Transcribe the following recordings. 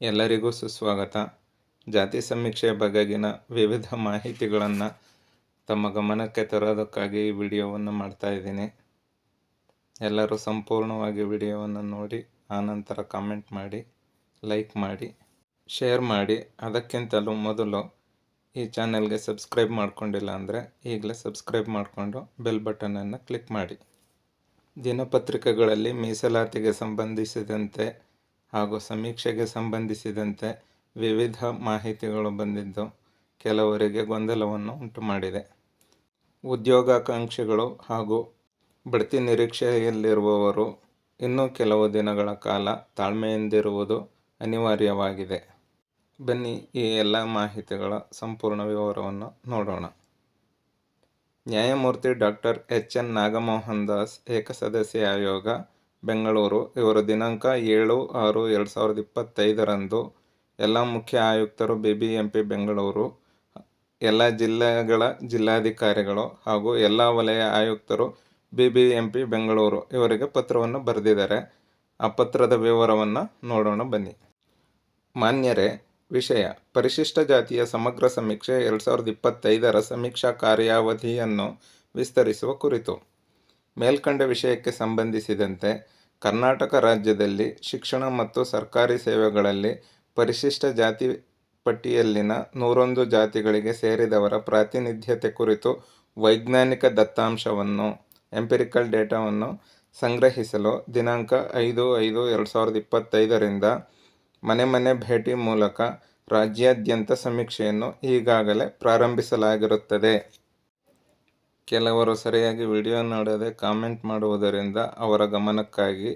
ಎಲ್ಲರಿಗೂ ಸುಸ್ವಾಗತ. ಜಾತಿ ಸಮೀಕ್ಷೆಯ ಬಗೆಗಿನ ವಿವಿಧ ಮಾಹಿತಿಗಳನ್ನು ತಮ್ಮ ಗಮನಕ್ಕೆ ತರೋದಕ್ಕಾಗಿ ಈ ವಿಡಿಯೋವನ್ನು ಮಾಡ್ತಾ ಇದ್ದೀನಿ. ಎಲ್ಲರೂ ಸಂಪೂರ್ಣವಾಗಿ ವಿಡಿಯೋವನ್ನು ನೋಡಿ ಆನಂತರ ಕಾಮೆಂಟ್ ಮಾಡಿ, ಲೈಕ್ ಮಾಡಿ, ಶೇರ್ ಮಾಡಿ. ಅದಕ್ಕಿಂತಲೂ ಮೊದಲು ಈ ಚಾನೆಲ್ಗೆ ಸಬ್ಸ್ಕ್ರೈಬ್ ಮಾಡ್ಕೊಂಡಿಲ್ಲ ಅಂದರೆ ಈಗಲೇ ಸಬ್ಸ್ಕ್ರೈಬ್ ಮಾಡಿಕೊಂಡು ಬೆಲ್ ಬಟನನ್ನು ಕ್ಲಿಕ್ ಮಾಡಿ. ದಿನಪತ್ರಿಕೆಗಳಲ್ಲಿ ಮೀಸಲಾತಿಗೆ ಸಂಬಂಧಿಸಿದಂತೆ ಹಾಗೂ ಸಮೀಕ್ಷೆಗೆ ಸಂಬಂಧಿಸಿದಂತೆ ವಿವಿಧ ಮಾಹಿತಿಗಳು ಬಂದಿದ್ದು ಕೆಲವರಿಗೆ ಗೊಂದಲವನ್ನು ಉಂಟು ಮಾಡಿದೆ ಉದ್ಯೋಗಾಕಾಂಕ್ಷಿಗಳು ಹಾಗೂ ಬಡ್ತಿ ನಿರೀಕ್ಷೆಯಲ್ಲಿರುವವರು ಇನ್ನೂ ಕೆಲವು ದಿನಗಳ ಕಾಲ ತಾಳ್ಮೆಯಿಂದಿರುವುದು ಅನಿವಾರ್ಯವಾಗಿದೆ. ಬನ್ನಿ ಈ ಎಲ್ಲ ಮಾಹಿತಿಗಳ ಸಂಪೂರ್ಣ ವಿವರವನ್ನು ನೋಡೋಣ. ನ್ಯಾಯಮೂರ್ತಿ doctor H N Nagamohan Das ಏಕಸದಸ್ಯ ಆಯೋಗ ಬೆಂಗಳೂರು, ಇವರು ದಿನಾಂಕ ಏಳು ಆರು ಎರಡು ಸಾವಿರದ ಇಪ್ಪತ್ತೈದರಂದು ಎಲ್ಲ ಮುಖ್ಯ ಆಯುಕ್ತರು B B M P Bengaluru, ಎಲ್ಲ ಜಿಲ್ಲೆಗಳ ಜಿಲ್ಲಾಧಿಕಾರಿಗಳು ಹಾಗೂ ಎಲ್ಲ ವಲಯ ಆಯುಕ್ತರು B B M P Bengaluru ಇವರಿಗೆ ಪತ್ರವನ್ನು ಬರೆದಿದ್ದಾರೆ. ಆ ಪತ್ರದ ವಿವರವನ್ನು ನೋಡೋಣ, ಬನ್ನಿ. ಮಾನ್ಯರೇ, ವಿಷಯ. ಪರಿಶಿಷ್ಟ ಜಾತಿಯ ಸಮಗ್ರ ಸಮೀಕ್ಷೆ ಎರಡು ಸಾವಿರದ ಇಪ್ಪತ್ತೈದರ ಸಮೀಕ್ಷಾ ಕಾರ್ಯಾವಧಿಯನ್ನು ವಿಸ್ತರಿಸುವ ಕುರಿತು. ಮೇಲ್ಕಂಡ ವಿಷಯಕ್ಕೆ ಸಂಬಂಧಿಸಿದಂತೆ ಕರ್ನಾಟಕ ರಾಜ್ಯದಲ್ಲಿ ಶಿಕ್ಷಣ ಮತ್ತು ಸರ್ಕಾರಿ ಸೇವೆಗಳಲ್ಲಿ ಪರಿಶಿಷ್ಟ ಜಾತಿ ಪಟ್ಟಿಯಲ್ಲಿನ ನೂರೊಂದು ಜಾತಿಗಳಿಗೆ ಸೇರಿದವರ ಪ್ರಾತಿನಿಧ್ಯತೆ ಕುರಿತು ವೈಜ್ಞಾನಿಕ ದತ್ತಾಂಶವನ್ನು, ಎಂಪಿರಿಕಲ್ ಡೇಟಾವನ್ನು ಸಂಗ್ರಹಿಸಲು ದಿನಾಂಕ ಐದು ಐದು ಎರಡು ಸಾವಿರದ ಇಪ್ಪತ್ತೈದರಿಂದ ಮನೆ ಮನೆ ಭೇಟಿ ಮೂಲಕ ರಾಜ್ಯಾದ್ಯಂತ ಸಮೀಕ್ಷೆಯನ್ನು ಈಗಾಗಲೇ ಪ್ರಾರಂಭಿಸಲಾಗಿರುತ್ತದೆ. ಕೆಲವರು ಸರಿಯಾಗಿ ವಿಡಿಯೋ ನೋಡದೆ ಕಾಮೆಂಟ್ ಮಾಡುವುದರಿಂದ ಅವರ ಗಮನಕ್ಕಾಗಿ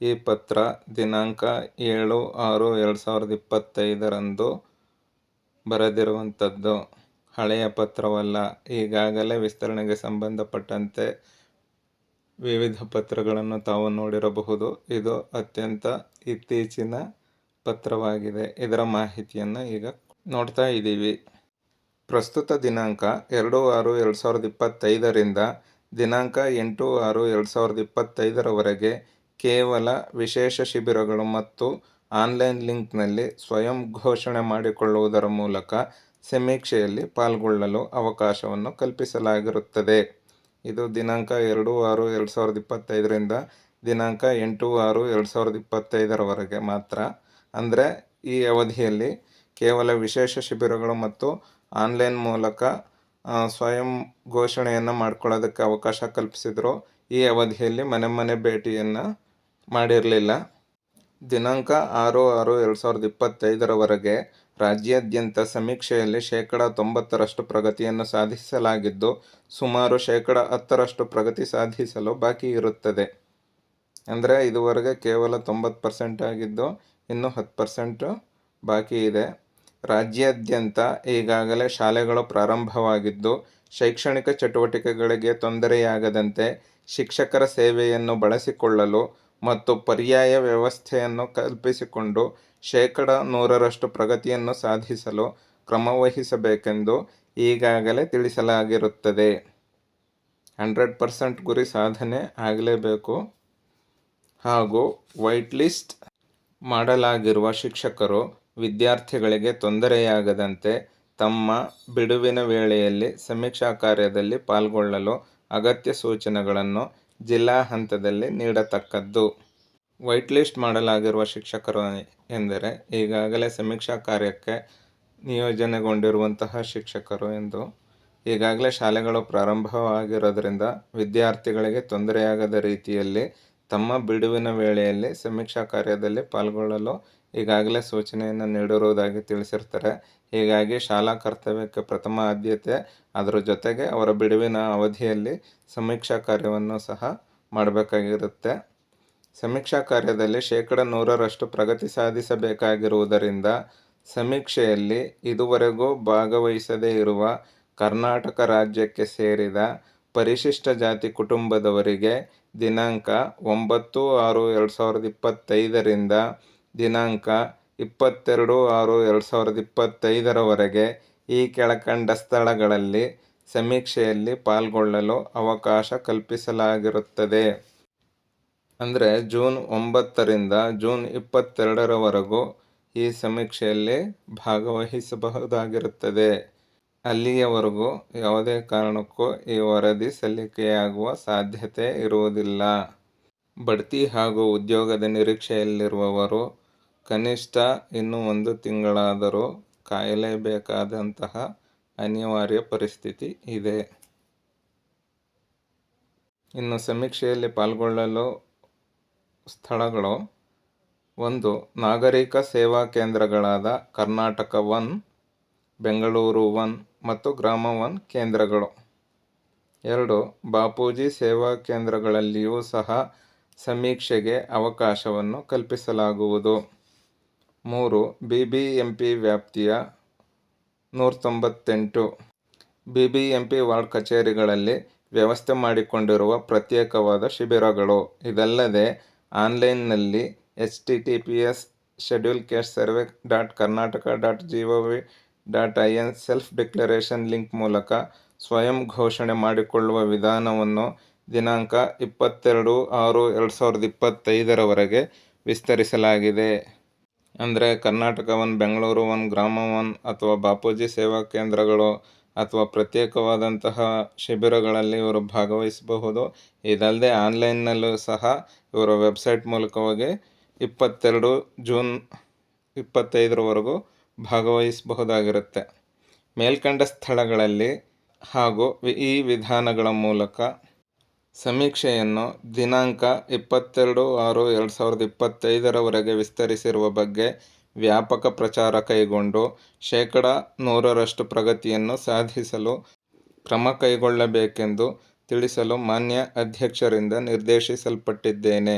ಈ ಪತ್ರ ದಿನಾಂಕ ಏಳು ಆರು ಎರಡು ಸಾವಿರದ ಇಪ್ಪತ್ತೈದರಂದು ಬರೆದಿರುವಂಥದ್ದು. ಹಳೆಯ ಪತ್ರವಲ್ಲ, ಈಗಾಗಲೇ ವಿಸ್ತರಣೆಗೆ ಸಂಬಂಧಪಟ್ಟಂತೆ ವಿವಿಧ ಪತ್ರಗಳನ್ನು ತಾವು ನೋಡಿರಬಹುದು. ಇದು ಅತ್ಯಂತ ಇತ್ತೀಚಿನ ಪತ್ರವಾಗಿದೆ. ಇದರ ಮಾಹಿತಿಯನ್ನು ಈಗ ನೋಡ್ತಾ ಇದ್ದೀವಿ. ಪ್ರಸ್ತುತ ದಿನಾಂಕ ಎರಡು ಆರು ಎರಡು ಸಾವಿರದ ಇಪ್ಪತ್ತೈದರಿಂದ ದಿನಾಂಕ ಎಂಟು ಆರು ಎರಡು ಸಾವಿರದ ಇಪ್ಪತ್ತೈದರವರೆಗೆ ಕೇವಲ ವಿಶೇಷ ಶಿಬಿರಗಳು ಮತ್ತು ಆನ್ಲೈನ್ ಲಿಂಕ್ನಲ್ಲಿ ಸ್ವಯಂ ಘೋಷಣೆ ಮಾಡಿಕೊಳ್ಳುವುದರ ಮೂಲಕ ಸಮೀಕ್ಷೆಯಲ್ಲಿ ಪಾಲ್ಗೊಳ್ಳಲು ಅವಕಾಶವನ್ನು ಕಲ್ಪಿಸಲಾಗಿರುತ್ತದೆ. ಇದು ದಿನಾಂಕ ಎರಡು ಆರು ಎರಡು ಸಾವಿರದ ಇಪ್ಪತ್ತೈದರಿಂದ ದಿನಾಂಕ ಎಂಟು ಆರು ಎರಡು ಸಾವಿರದ ಇಪ್ಪತ್ತೈದರವರೆಗೆ ಮಾತ್ರ. ಅಂದರೆ ಈ ಅವಧಿಯಲ್ಲಿ ಕೇವಲ ವಿಶೇಷ ಶಿಬಿರಗಳು ಮತ್ತು ಆನ್ಲೈನ್ ಮೂಲಕ ಸ್ವಯಂ ಘೋಷಣೆಯನ್ನು ಮಾಡ್ಕೊಳ್ಳೋದಕ್ಕೆ ಅವಕಾಶ ಕಲ್ಪಿಸಿದ್ರು. ಈ ಅವಧಿಯಲ್ಲಿ ಮನೆ ಮನೆ ಭೇಟಿಯನ್ನು ಮಾಡಿರಲಿಲ್ಲ. ದಿನಾಂಕ ಆರು ಆರು ಎರಡು ಸಾವಿರದ ಇಪ್ಪತ್ತೈದರವರೆಗೆ ರಾಜ್ಯಾದ್ಯಂತ ಸಮೀಕ್ಷೆಯಲ್ಲಿ ಶೇಕಡ ತೊಂಬತ್ತರಷ್ಟು ಪ್ರಗತಿಯನ್ನು ಸಾಧಿಸಲಾಗಿದ್ದು, ಸುಮಾರು ಶೇಕಡ ಹತ್ತರಷ್ಟು ಪ್ರಗತಿ ಸಾಧಿಸಲು ಬಾಕಿ ಇರುತ್ತದೆ. ಅಂದರೆ ಇದುವರೆಗೆ ಕೇವಲ ತೊಂಬತ್ತು ಪರ್ಸೆಂಟ್ ಆಗಿದ್ದು, ಇನ್ನೂ ಹತ್ತು ಪರ್ಸೆಂಟು ಬಾಕಿ ಇದೆ. ರಾಜ್ಯಾದ್ಯಂತ ಈಗಾಗಲೇ ಶಾಲೆಗಳು ಪ್ರಾರಂಭವಾಗಿದ್ದು, ಶೈಕ್ಷಣಿಕ ಚಟುವಟಿಕೆಗಳಿಗೆ ತೊಂದರೆಯಾಗದಂತೆ ಶಿಕ್ಷಕರ ಸೇವೆಯನ್ನು ಬಳಸಿಕೊಳ್ಳಲು ಮತ್ತು ಪರ್ಯಾಯ ವ್ಯವಸ್ಥೆಯನ್ನು ಕಲ್ಪಿಸಿಕೊಂಡು ಶೇಕಡ ನೂರರಷ್ಟು ಪ್ರಗತಿಯನ್ನು ಸಾಧಿಸಲು ಕ್ರಮವಹಿಸಬೇಕೆಂದು ಈಗಾಗಲೇ ತಿಳಿಸಲಾಗಿರುತ್ತದೆ. ಹಂಡ್ರೆಡ್ ಪರ್ಸೆಂಟ್ ಗುರಿ ಸಾಧನೆ ಆಗಲೇಬೇಕು. ಹಾಗೂ ವೈಟ್ ಲಿಸ್ಟ್ ಮಾಡಲಾಗಿರುವ ಶಿಕ್ಷಕರು ವಿದ್ಯಾರ್ಥಿಗಳಿಗೆ ತೊಂದರೆಯಾಗದಂತೆ ತಮ್ಮ ಬಿಡುವಿನ ವೇಳೆಯಲ್ಲಿ ಸಮೀಕ್ಷಾ ಕಾರ್ಯದಲ್ಲಿ ಪಾಲ್ಗೊಳ್ಳಲು ಅಗತ್ಯ ಸೂಚನೆಗಳನ್ನು ಜಿಲ್ಲಾ ಹಂತದಲ್ಲಿ ನೀಡತಕ್ಕದ್ದು. ವೈಟ್ ಲಿಸ್ಟ್ ಮಾಡಲಾಗಿರುವ ಶಿಕ್ಷಕರು ಎಂದರೆ ಈಗಾಗಲೇ ಸಮೀಕ್ಷಾ ಕಾರ್ಯಕ್ಕೆ ನಿಯೋಜನೆಗೊಂಡಿರುವಂತಹ ಶಿಕ್ಷಕರು ಎಂದು ಈಗಾಗಲೇ ಶಾಲೆಗಳು ಪ್ರಾರಂಭವಾಗಿರೋದರಿಂದ ವಿದ್ಯಾರ್ಥಿಗಳಿಗೆ ತೊಂದರೆಯಾಗದ ರೀತಿಯಲ್ಲಿ ತಮ್ಮ ಬಿಡುವಿನ ವೇಳೆಯಲ್ಲಿ ಸಮೀಕ್ಷಾ ಕಾರ್ಯದಲ್ಲಿ ಪಾಲ್ಗೊಳ್ಳಲು ಈಗಾಗಲೇ ಸೂಚನೆಯನ್ನು ನೀಡಿರುವುದಾಗಿ ತಿಳಿಸಿರ್ತಾರೆ. ಹೀಗಾಗಿ ಶಾಲಾ ಕರ್ತವ್ಯಕ್ಕೆ ಪ್ರಥಮ ಆದ್ಯತೆ, ಅದರ ಜೊತೆಗೆ ಅವರ ಬಿಡುವಿನ ಅವಧಿಯಲ್ಲಿ ಸಮೀಕ್ಷಾ ಕಾರ್ಯವನ್ನು ಸಹ ಮಾಡಬೇಕಾಗಿರುತ್ತೆ. ಸಮೀಕ್ಷಾ ಕಾರ್ಯದಲ್ಲಿ ಶೇಕಡ ನೂರರಷ್ಟು ಪ್ರಗತಿ ಸಾಧಿಸಬೇಕಾಗಿರುವುದರಿಂದ ಸಮೀಕ್ಷೆಯಲ್ಲಿ ಇದುವರೆಗೂ ಭಾಗವಹಿಸದೇ ಇರುವ ಕರ್ನಾಟಕ ರಾಜ್ಯಕ್ಕೆ ಸೇರಿದ ಪರಿಶಿಷ್ಟ ಜಾತಿ ಕುಟುಂಬದವರಿಗೆ ದಿನಾಂಕ ಒಂಬತ್ತು ಆರು ಎರಡು ಸಾವಿರದ ಇಪ್ಪತ್ತೈದರಿಂದ ದಿನಾಂಕ ಇಪ್ಪತ್ತೆರಡು ಆರು ಎರಡು ಸಾವಿರದ ಇಪ್ಪತ್ತೈದರವರೆಗೆ ಈ ಕೆಳಕಂಡ ಸ್ಥಳಗಳಲ್ಲಿ ಸಮೀಕ್ಷೆಯಲ್ಲಿ ಪಾಲ್ಗೊಳ್ಳಲು ಅವಕಾಶ ಕಲ್ಪಿಸಲಾಗಿರುತ್ತದೆ. ಅಂದರೆ ಜೂನ್ ಒಂಬತ್ತರಿಂದ ಜೂನ್ ಇಪ್ಪತ್ತೆರಡರವರೆಗೂ ಈ ಸಮೀಕ್ಷೆಯಲ್ಲಿ ಭಾಗವಹಿಸಬಹುದಾಗಿರುತ್ತದೆ. ಅಲ್ಲಿಯವರೆಗೂ ಯಾವುದೇ ಕಾರಣಕ್ಕೂ ಈ ವರದಿ ಸಲ್ಲಿಕೆಯಾಗುವ ಸಾಧ್ಯತೆ ಇರುವುದಿಲ್ಲ. ಬಡ್ತಿ ಹಾಗೂ ಉದ್ಯೋಗದ ನಿರೀಕ್ಷೆಯಲ್ಲಿರುವವರು ಕನಿಷ್ಠ ಇನ್ನೂ ಒಂದು ತಿಂಗಳಾದರೂ ಕಾಯಲೇಬೇಕಾದಂತಹ ಅನಿವಾರ್ಯ ಪರಿಸ್ಥಿತಿ ಇದೆ. ಇನ್ನು ಸಮೀಕ್ಷೆಯಲ್ಲಿ ಪಾಲ್ಗೊಳ್ಳಲು ಸ್ಥಳಗಳು. ಒಂದು, ನಾಗರಿಕ ಸೇವಾ ಕೇಂದ್ರಗಳಾದ ಕರ್ನಾಟಕ ಒನ್, ಬೆಂಗಳೂರು ಒನ್ ಮತ್ತು ಗ್ರಾಮ ಒನ್ ಕೇಂದ್ರಗಳು. ಎರಡು, ಬಾಪೂಜಿ ಸೇವಾ ಕೇಂದ್ರಗಳಲ್ಲಿಯೂ ಸಹ ಸಮೀಕ್ಷೆಗೆ ಅವಕಾಶವನ್ನು ಕಲ್ಪಿಸಲಾಗುವುದು. ಮೂರು ಬಿ ಬಿ ಎಂ ಪಿ ವ್ಯಾಪ್ತಿಯ ನೂರ ತೊಂಬತ್ತೆಂಟು B B M P ward ಕಚೇರಿಗಳಲ್ಲಿ ವ್ಯವಸ್ಥೆ ಮಾಡಿಕೊಂಡಿರುವ ಪ್ರತ್ಯೇಕವಾದ ಶಿಬಿರಗಳು. ಇದಲ್ಲದೆ, ಆನ್ಲೈನ್ನಲ್ಲಿ H T T P S schedule caste survey dot Karnataka dot G O V dot I N self declaration link ಮೂಲಕ ಸ್ವಯಂ ಘೋಷಣೆ ಮಾಡಿಕೊಳ್ಳುವ ವಿಧಾನವನ್ನು ದಿನಾಂಕ ಇಪ್ಪತ್ತೆರಡು ಆರು ಎರಡು ಸಾವಿರದ ಇಪ್ಪತ್ತೈದರವರೆಗೆ ವಿಸ್ತರಿಸಲಾಗಿದೆ. ಅಂದರೆ Karnataka one Bengaluru one Grama one ಅಥವಾ ಬಾಪೂಜಿ ಸೇವಾ ಕೇಂದ್ರಗಳು ಅಥವಾ ಪ್ರತ್ಯೇಕವಾದಂತಹ ಶಿಬಿರಗಳಲ್ಲಿ ಇವರು ಭಾಗವಹಿಸಬಹುದು. ಇದಲ್ಲದೆ ಆನ್ಲೈನ್ನಲ್ಲೂ ಸಹ ಇವರ ವೆಬ್ಸೈಟ್ ಮೂಲಕವಾಗಿ ಇಪ್ಪತ್ತೆರಡು ಜೂನ್ ಇಪ್ಪತ್ತೈದರವರೆಗೂ ಭಾಗವಹಿಸಬಹುದಾಗಿರುತ್ತೆ. ಮೇಲ್ಕಂಡ ಸ್ಥಳಗಳಲ್ಲಿ ಹಾಗೂ ಈ ವಿಧಾನಗಳ ಮೂಲಕ ಸಮೀಕ್ಷೆಯನ್ನು ದಿನಾಂಕ ಇಪ್ಪತ್ತೆರಡು ಆರು ಎರಡು ಸಾವಿರದ ಇಪ್ಪತ್ತೈದರವರೆಗೆ ವಿಸ್ತರಿಸಿರುವ ಬಗ್ಗೆ ವ್ಯಾಪಕ ಪ್ರಚಾರ ಕೈಗೊಂಡು ಶೇಕಡ ನೂರರಷ್ಟು ಪ್ರಗತಿಯನ್ನು ಸಾಧಿಸಲು ಕ್ರಮ ಕೈಗೊಳ್ಳಬೇಕೆಂದು ತಿಳಿಸಲು ಮಾನ್ಯ ಅಧ್ಯಕ್ಷರಿಂದ ನಿರ್ದೇಶಿಸಲ್ಪಟ್ಟಿದ್ದೇನೆ.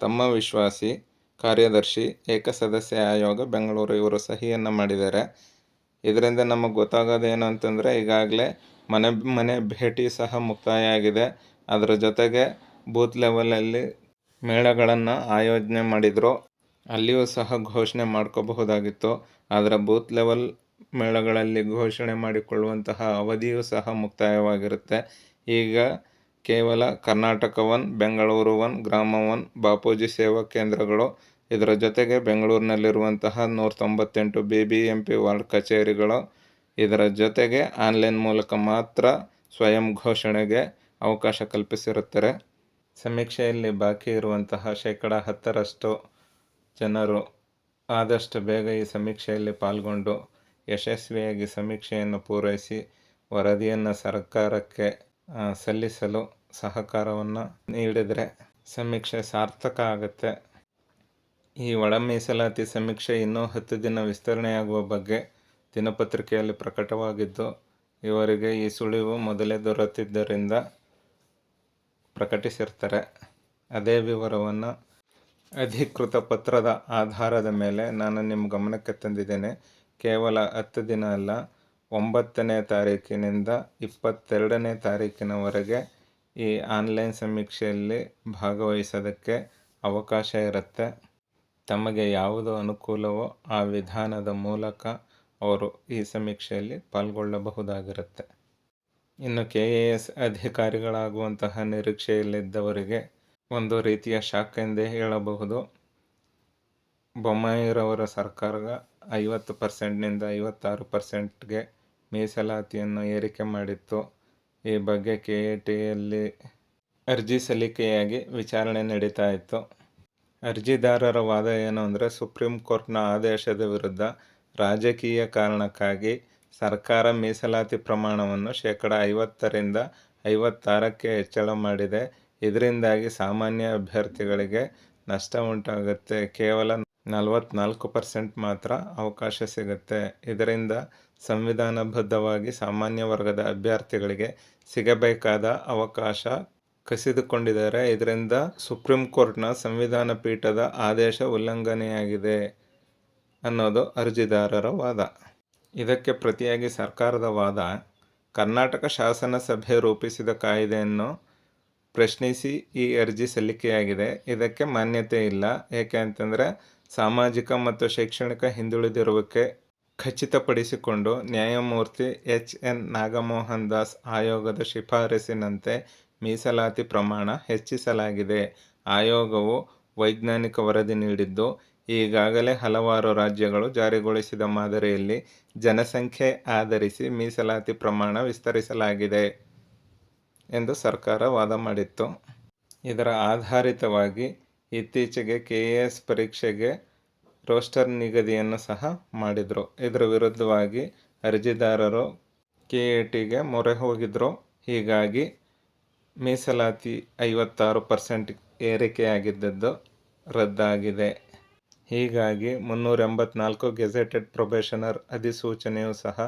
ತಮ್ಮ ವಿಶ್ವಾಸಿ ಕಾರ್ಯದರ್ಶಿ ಏಕಸದಸ್ಯ ಆಯೋಗ ಬೆಂಗಳೂರು ಇವರು ಸಹಿಯನ್ನು ಮಾಡಿದ್ದಾರೆ. ಇದರಿಂದ ನಮಗೆ ಗೊತ್ತಾಗೋದೇನು ಅಂತಂದರೆ ಈಗಾಗಲೇ ಮನೆ ಮನೆ ಭೇಟಿ ಸಹ ಮುಕ್ತಾಯ ಆಗಿದೆ. ಅದರ ಜೊತೆಗೆ ಬೂತ್ ಲೆವೆಲಲ್ಲಿ ಮೇಳಗಳನ್ನು ಆಯೋಜನೆ ಮಾಡಿದರು. ಅಲ್ಲಿಯೂ ಸಹ ಘೋಷಣೆ ಮಾಡ್ಕೋಬಹುದಾಗಿತ್ತು. ಆದರೆ ಬೂತ್ ಲೆವೆಲ್ ಮೇಳಗಳಲ್ಲಿ ಘೋಷಣೆ ಮಾಡಿಕೊಳ್ಳುವಂತಹ ಅವಧಿಯೂ ಸಹ ಮುಕ್ತಾಯವಾಗಿರುತ್ತೆ. ಈಗ ಕೇವಲ Karnataka one Bengaluru one Grama one Bapuji ಸೇವಾ ಕೇಂದ್ರಗಳು, ಇದರ ಜೊತೆಗೆ ಬೆಂಗಳೂರಿನಲ್ಲಿರುವಂತಹ ನೂರ ತೊಂಬತ್ತೆಂಟು B B M P ward ಕಚೇರಿಗಳು, ಇದರ ಜೊತೆಗೆ ಆನ್ಲೈನ್ ಮೂಲಕ ಮಾತ್ರ ಸ್ವಯಂ ಘೋಷಣೆಗೆ ಅವಕಾಶ ಕಲ್ಪಿಸಿರುತ್ತಾರೆ. ಸಮೀಕ್ಷೆಯಲ್ಲಿ ಬಾಕಿ ಇರುವಂತಹ ಶೇಕಡ ಹತ್ತರಷ್ಟು ಜನರು ಆದಷ್ಟು ಬೇಗ ಈ ಸಮೀಕ್ಷೆಯಲ್ಲಿ ಪಾಲ್ಗೊಂಡು ಯಶಸ್ವಿಯಾಗಿ ಸಮೀಕ್ಷೆಯನ್ನು ಪೂರೈಸಿ ವರದಿಯನ್ನು ಸರ್ಕಾರಕ್ಕೆ ಸಲ್ಲಿಸಲು ಸಹಕಾರವನ್ನು ನೀಡಿದರೆ ಸಮೀಕ್ಷೆ ಸಾರ್ಥಕ ಆಗುತ್ತೆ. ಈ ಒಳ ಮೀಸಲಾತಿ ಸಮೀಕ್ಷೆ ಇನ್ನೂ ಹತ್ತು ದಿನ ವಿಸ್ತರಣೆಯಾಗುವ ಬಗ್ಗೆ ದಿನಪತ್ರಿಕೆಯಲ್ಲಿ ಪ್ರಕಟವಾಗಿದ್ದು, ಇವರಿಗೆ ಈ ಸುಳಿವು ಮೊದಲೇ ದೊರೆತಿದ್ದರಿಂದ ಪ್ರಕಟಿಸಿರ್ತಾರೆ. ಅದೇ ವಿವರವನ್ನು ಅಧಿಕೃತ ಪತ್ರದ ಆಧಾರದ ಮೇಲೆ ನಾನು ನಿಮ್ಮ ಗಮನಕ್ಕೆ ತಂದಿದ್ದೇನೆ. ಕೇವಲ ಹತ್ತು ದಿನ ಅಲ್ಲ, ಒಂಬತ್ತನೇ ತಾರೀಕಿನಿಂದ ಇಪ್ಪತ್ತೆರಡನೇ ತಾರೀಕಿನವರೆಗೆ ಈ ಆನ್ಲೈನ್ ಸಮೀಕ್ಷೆಯಲ್ಲಿ ಭಾಗವಹಿಸೋದಕ್ಕೆ ಅವಕಾಶ ಇರುತ್ತೆ. ತಮಗೆ ಯಾವುದು ಅನುಕೂಲವೋ ಆ ವಿಧಾನದ ಮೂಲಕ ಅವರು ಈ ಸಮೀಕ್ಷೆಯಲ್ಲಿ ಪಾಲ್ಗೊಳ್ಳಬಹುದಾಗಿರುತ್ತೆ. ಇನ್ನು ಕೆ ಎ ಎಸ್ ಅಧಿಕಾರಿಗಳಾಗುವಂತಹ ನಿರೀಕ್ಷೆಯಲ್ಲಿದ್ದವರಿಗೆ ಒಂದು ರೀತಿಯ ಶಾಕ್ ಎಂದೇ ಹೇಳಬಹುದು. ಬೊಮ್ಮಾಯಿರವರ ಸರ್ಕಾರ ಐವತ್ತು ಪರ್ಸೆಂಟ್ನಿಂದ ಐವತ್ತಾರು ಪರ್ಸೆಂಟ್ಗೆ ಮೀಸಲಾತಿಯನ್ನು ಏರಿಕೆ ಮಾಡಿತ್ತು. ಈ ಬಗ್ಗೆ ಕೆ ಎ ಟಿಯಲ್ಲಿ ಅರ್ಜಿ ಸಲ್ಲಿಕೆಯಾಗಿ ವಿಚಾರಣೆ ನಡೀತಾ ಇತ್ತು ಅರ್ಜಿದಾರರ ವಾದ ಏನು ಅಂದರೆ ಸುಪ್ರೀಂ ಕೋರ್ಟ್ನ ಆದೇಶದ ವಿರುದ್ಧ ರಾಜಕೀಯ ಕಾರಣಕ್ಕಾಗಿ ಸರ್ಕಾರ ಮೀಸಲಾತಿ ಪ್ರಮಾಣವನ್ನು ಶೇಕಡ ಐವತ್ತರಿಂದ ಐವತ್ತಾರಕ್ಕೆ ಹೆಚ್ಚಳ ಮಾಡಿದೆ. ಇದರಿಂದಾಗಿ ಸಾಮಾನ್ಯ ಅಭ್ಯರ್ಥಿಗಳಿಗೆ ನಷ್ಟ ಉಂಟಾಗುತ್ತೆ. ಕೇವಲ ನಲವತ್ನಾಲ್ಕು ಪರ್ಸೆಂಟ್ ಮಾತ್ರ ಅವಕಾಶ ಸಿಗುತ್ತೆ. ಇದರಿಂದ ಸಂವಿಧಾನಬದ್ಧವಾಗಿ ಸಾಮಾನ್ಯ ವರ್ಗದ ಅಭ್ಯರ್ಥಿಗಳಿಗೆ ಸಿಗಬೇಕಾದ ಅವಕಾಶ ಕಸಿದುಕೊಂಡಿದ್ದಾರೆ. ಇದರಿಂದ ಸುಪ್ರೀಂ ಕೋರ್ಟ್ನ ಸಂವಿಧಾನ ಪೀಠದ ಆದೇಶ ಉಲ್ಲಂಘನೆಯಾಗಿದೆ ಅನ್ನೋದು ಅರ್ಜಿದಾರರ ವಾದ. ಇದಕ್ಕೆ ಪ್ರತಿಯಾಗಿ ಸರ್ಕಾರದ ವಾದ ಕರ್ನಾಟಕ ಶಾಸನ ಸಭೆ ರೂಪಿಸಿದ ಕಾಯ್ದೆಯನ್ನು ಪ್ರಶ್ನಿಸಿ ಈ ಅರ್ಜಿ ಸಲ್ಲಿಕೆಯಾಗಿದೆ. ಇದಕ್ಕೆ ಮಾನ್ಯತೆ ಇಲ್ಲ. ಏಕೆ ಅಂತಂದರೆ ಸಾಮಾಜಿಕ ಮತ್ತು ಶೈಕ್ಷಣಿಕ ಹಿಂದುಳಿದಿರುವಿಕೆ ಖಚಿತಪಡಿಸಿಕೊಂಡು ನ್ಯಾಯಮೂರ್ತಿ ಎಚ್. ಎನ್. ನಾಗಮೋಹನ್ ದಾಸ್ ಆಯೋಗದ ಶಿಫಾರಸಿನಂತೆ ಮೀಸಲಾತಿ ಪ್ರಮಾಣ ಹೆಚ್ಚಿಸಲಾಗಿದೆ. ಆಯೋಗವು ವೈಜ್ಞಾನಿಕ ವರದಿ ನೀಡಿದ್ದು ಈಗಾಗಲೇ ಹಲವಾರು ರಾಜ್ಯಗಳು ಜಾರಿಗೊಳಿಸಿದ ಮಾದರಿಯಲ್ಲಿ ಜನಸಂಖ್ಯೆ ಆಧರಿಸಿ ಮೀಸಲಾತಿ ಪ್ರಮಾಣ ವಿಸ್ತರಿಸಲಾಗಿದೆ ಎಂದು ಸರ್ಕಾರ ವಾದ ಮಾಡಿತ್ತು. ಇದರ ಆಧಾರಿತವಾಗಿ ಇತ್ತೀಚೆಗೆ ಕೆಎಎಸ್ ಪರೀಕ್ಷೆಗೆ ರೋಸ್ಟರ್ ನಿಗದಿಯನ್ನು ಸಹ ಮಾಡಿದರು. ಇದರ ವಿರುದ್ಧವಾಗಿ ಅರ್ಜಿದಾರರು ಕೆ ಎ ಟಿಗೆ ಮೊರೆ ಹೋಗಿದ್ದರು ಹೀಗಾಗಿ ಮೀಸಲಾತಿ ಐವತ್ತಾರು ಪರ್ಸೆಂಟ್ ಏರಿಕೆಯಾಗಿದ್ದದ್ದು ರದ್ದಾಗಿದೆ. ಹೀಗಾಗಿ ಮುನ್ನೂರ ಎಂಬತ್ನಾಲ್ಕು ಗೆಜೆಟೆಡ್ ಪ್ರೊಬೇಷನರ್ ಅಧಿಸೂಚನೆಯೂ ಸಹ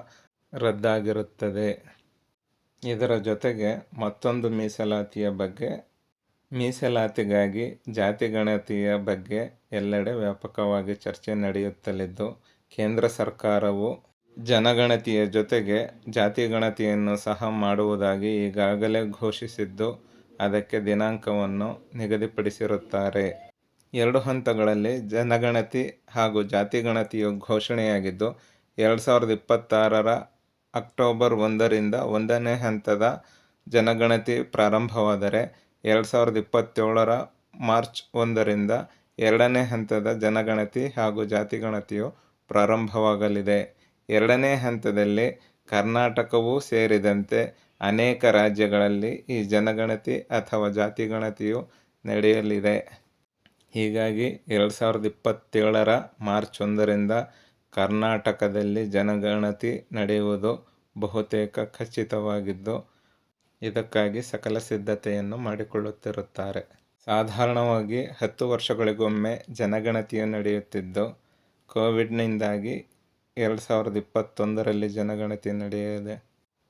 ರದ್ದಾಗಿರುತ್ತದೆ. ಇದರ ಜೊತೆಗೆ ಮತ್ತೊಂದು ಮೀಸಲಾತಿಯ ಬಗ್ಗೆ, ಮೀಸಲಾತಿಗಾಗಿ ಜಾತಿ ಗಣತಿಯ ಬಗ್ಗೆ ಎಲ್ಲೆಡೆ ವ್ಯಾಪಕವಾಗಿ ಚರ್ಚೆ ನಡೆಯುತ್ತಲಿದ್ದು, ಕೇಂದ್ರ ಸರ್ಕಾರವು ಜನಗಣತಿಯ ಜೊತೆಗೆ ಜಾತಿ ಗಣತಿಯನ್ನು ಸಹ ಮಾಡುವುದಾಗಿ ಈಗಾಗಲೇ ಘೋಷಿಸಿದ್ದು, ಅದಕ್ಕೆ ದಿನಾಂಕವನ್ನು ನಿಗದಿಪಡಿಸಿರುತ್ತಾರೆ. ಎರಡು ಹಂತಗಳಲ್ಲಿ ಜನಗಣತಿ ಹಾಗೂ ಜಾತಿ ಗಣತಿಯು ಘೋಷಣೆಯಾಗಿದ್ದು, ಎರಡು ಸಾವಿರದ ಇಪ್ಪತ್ತಾರರ ಅಕ್ಟೋಬರ್ ಒಂದರಿಂದ ಒಂದನೇ ಹಂತದ ಜನಗಣತಿ ಪ್ರಾರಂಭವಾದರೆ, ಎರಡು ಸಾವಿರದ ಇಪ್ಪತ್ತೇಳರ ಮಾರ್ಚ್ ಒಂದರಿಂದ ಎರಡನೇ ಹಂತದ ಜನಗಣತಿ ಹಾಗೂ ಜಾತಿಗಣತಿಯು ಪ್ರಾರಂಭವಾಗಲಿದೆ. ಎರಡನೇ ಹಂತದಲ್ಲಿ ಕರ್ನಾಟಕವೂ ಸೇರಿದಂತೆ ಅನೇಕ ರಾಜ್ಯಗಳಲ್ಲಿ ಈ ಜನಗಣತಿ ಅಥವಾ ಜಾತಿಗಣತಿಯು ನಡೆಯಲಿದೆ. ಹೀಗಾಗಿ ಎರಡು ಸಾವಿರದ ಇಪ್ಪತ್ತೇಳರ ಮಾರ್ಚ್ ಒಂದರಿಂದ ಕರ್ನಾಟಕದಲ್ಲಿ ಜನಗಣತಿ ನಡೆಯುವುದು ಬಹುತೇಕ ಖಚಿತವಾಗಿದ್ದು, ಇದಕ್ಕಾಗಿ ಸಕಲ ಸಿದ್ಧತೆಯನ್ನು ಮಾಡಿಕೊಳ್ಳುತ್ತಿರುತ್ತಾರೆ. ಸಾಧಾರಣವಾಗಿ ಹತ್ತು ವರ್ಷಗಳಿಗೊಮ್ಮೆ ಜನಗಣತಿಯು ನಡೆಯುತ್ತಿದ್ದು, ಕೋವಿಡ್ನಿಂದಾಗಿ ಎರಡು ಸಾವಿರದ ಇಪ್ಪತ್ತೊಂದರಲ್ಲಿ ಜನಗಣತಿ ನಡೆಯದೆ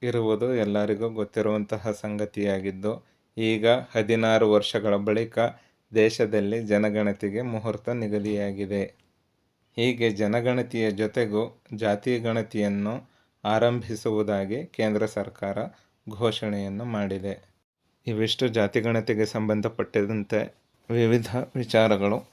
ಇರುವುದು ಎಲ್ಲರಿಗೂ ಗೊತ್ತಿರುವಂತಹ ಸಂಗತಿಯಾಗಿದ್ದು, ಈಗ ಹದಿನಾರು ವರ್ಷಗಳ ಬಳಿಕ ದೇಶದಲ್ಲಿ ಜನಗಣತಿಗೆ ಮುಹೂರ್ತ ನಿಗದಿಯಾಗಿದೆ. ಹೀಗೆ ಜನಗಣತಿಯ ಜೊತೆಗೂ ಜಾತಿ ಗಣತಿಯನ್ನು ಆರಂಭಿಸುವುದಾಗಿ ಕೇಂದ್ರ ಸರ್ಕಾರ ಘೋಷಣೆಯನ್ನು ಮಾಡಿದೆ. ಇವಿಷ್ಟು ಜಾತಿ ಗಣತಿಗೆ ಸಂಬಂಧಪಟ್ಟಿದಂತೆ ವಿವಿಧ ವಿಚಾರಗಳು